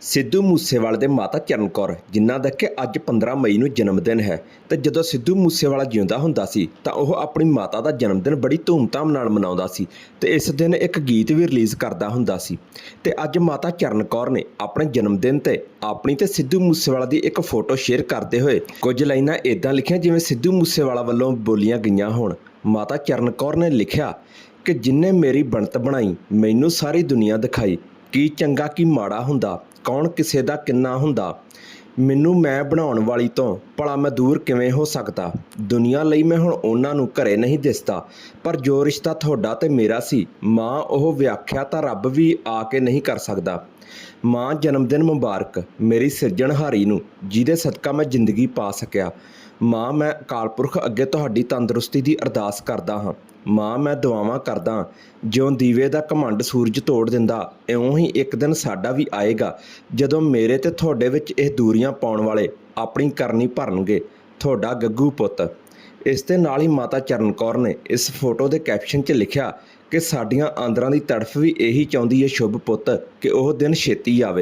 ਸਿੱਧੂ ਮੂਸੇਵਾਲੇ ਦੇ ਮਾਤਾ ਚਰਨ ਕੌਰ, ਜਿਨ੍ਹਾਂ ਦਾ ਕਿ ਅੱਜ 15 ਮਈ ਨੂੰ ਜਨਮ ਦਿਨ ਹੈ। ਤੇ ਜਦੋਂ ਸਿੱਧੂ ਮੂਸੇਵਾਲਾ ਜਿਉਂਦਾ ਹੁੰਦਾ ਸੀ, ਤਾਂ ਉਹ ਆਪਣੀ ਮਾਤਾ ਦਾ ਜਨਮ ਦਿਨ ਬੜੀ ਧੂਮਧਾਮ ਨਾਲ ਮਨਾਉਂਦਾ ਸੀ ਤੇ ਇਸ ਦਿਨ ਇੱਕ ਗੀਤ ਵੀ ਰਿਲੀਜ਼ ਕਰਦਾ ਹੁੰਦਾ ਸੀ। ਤੇ ਅੱਜ ਮਾਤਾ ਚਰਨ ਕੌਰ ਨੇ ਆਪਣੇ ਜਨਮ ਦਿਨ ਤੇ ਆਪਣੀ ਤੇ ਸਿੱਧੂ ਮੂਸੇਵਾਲਾ ਦੀ ਇੱਕ ਫੋਟੋ ਸ਼ੇਅਰ ਕਰਦੇ ਹੋਏ ਕੁਝ ਲਾਈਨਾਂ ਇਦਾਂ ਲਿਖੀਆਂ ਜਿਵੇਂ ਸਿੱਧੂ ਮੂਸੇਵਾਲਾ ਵੱਲੋਂ ਬੋਲੀਆਂ ਗਈਆਂ ਹੋਣ। ਮਾਤਾ ਚਰਨ ਕੌਰ ਨੇ ਲਿਖਿਆ ਕਿ ਜਿਨਨੇ ਮੇਰੀ ਬਣਤ ਬਣਾਈ, ਮੈਨੂੰ ਸਾਰੀ ਦੁਨੀਆ ਦਿਖਾਈ ਕੀ ਚੰਗਾ ਕੀ ਮਾੜਾ ਹੁੰਦਾ? ਕੌਣ ਕਿਸੇ ਦਾ ਕਿੰਨਾ ਹੁੰਦਾ? ਮੈਨੂੰ ਮੈਂ ਬਣਾਉਣ ਵਾਲੀ ਤੋਂ ਭਲਾ ਮੈਂ ਦੂਰ ਕਿਵੇਂ ਹੋ ਸਕਦਾ? ਦੁਨੀਆ ਲਈ ਮੈਂ ਹੁਣ ਉਹਨਾਂ ਨੂੰ ਘਰੇ ਨਹੀਂ ਦਿਸਦਾ, ਪਰ ਜੋ ਰਿਸ਼ਤਾ ਤੁਹਾਡਾ ਤੇ ਮੇਰਾ ਸੀ, ਮਾਂ ਉਹ ਵਿਆਖਿਆ ਤਾਂ ਰੱਬ ਵੀ ਆ ਕੇ ਨਹੀਂ ਕਰ ਸਕਦਾ। ਮਾਂ ਜਨਮ ਦਿਨ ਮੁਬਾਰਕ, ਮੇਰੀ ਸਿਰਜਣਹਾਰੀ ਨੂੰ, ਜਿਹਦੇ ਸਦਕਾ ਮੈਂ ਜ਼ਿੰਦਗੀ ਪਾ ਸਕਿਆ। ਮਾਂ, ਮੈਂ ਅਕਾਲ ਪੁਰਖ ਅੱਗੇ ਤੁਹਾਡੀ ਤੰਦਰੁਸਤੀ ਦੀ ਅਰਦਾਸ ਕਰਦਾ ਹਾਂ। ਮਾਂ, ਮੈਂ ਦੁਆਵਾਂ ਕਰਦਾ ਜਿਉਂ ਦੀਵੇ ਦਾ ਘਮੰਡ ਸੂਰਜ ਤੋੜ ਦਿੰਦਾ, ਇਉਂ ਹੀ ਇੱਕ ਦਿਨ ਸਾਡਾ ਵੀ ਆਏਗਾ, ਜਦੋਂ ਮੇਰੇ ਤੇ ਤੁਹਾਡੇ ਵਿੱਚ ਇਹ ਦੂਰੀਆਂ ਪਾਉਣ ਵਾਲੇ ਆਪਣੀ ਕਰਨੀ ਭਰਨਗੇ। ਤੁਹਾਡਾ ਗੱਗੂ ਪੁੱਤ। ਇਸ ਦੇ ਨਾਲ ਹੀ ਮਾਤਾ ਚਰਨ ਕੌਰ ਨੇ ਇਸ ਫੋਟੋ ਦੇ ਕੈਪਸ਼ਨ 'ਚ ਲਿਖਿਆ ਕਿ ਸਾਡੀਆਂ ਆਂਦਰਾਂ ਦੀ ਤੜਫ ਵੀ ਇਹੀ ਚਾਹੁੰਦੀ ਹੈ ਸ਼ੁਭ ਪੁੱਤ, ਕਿ ਉਹ ਦਿਨ ਛੇਤੀ ਆਵੇ।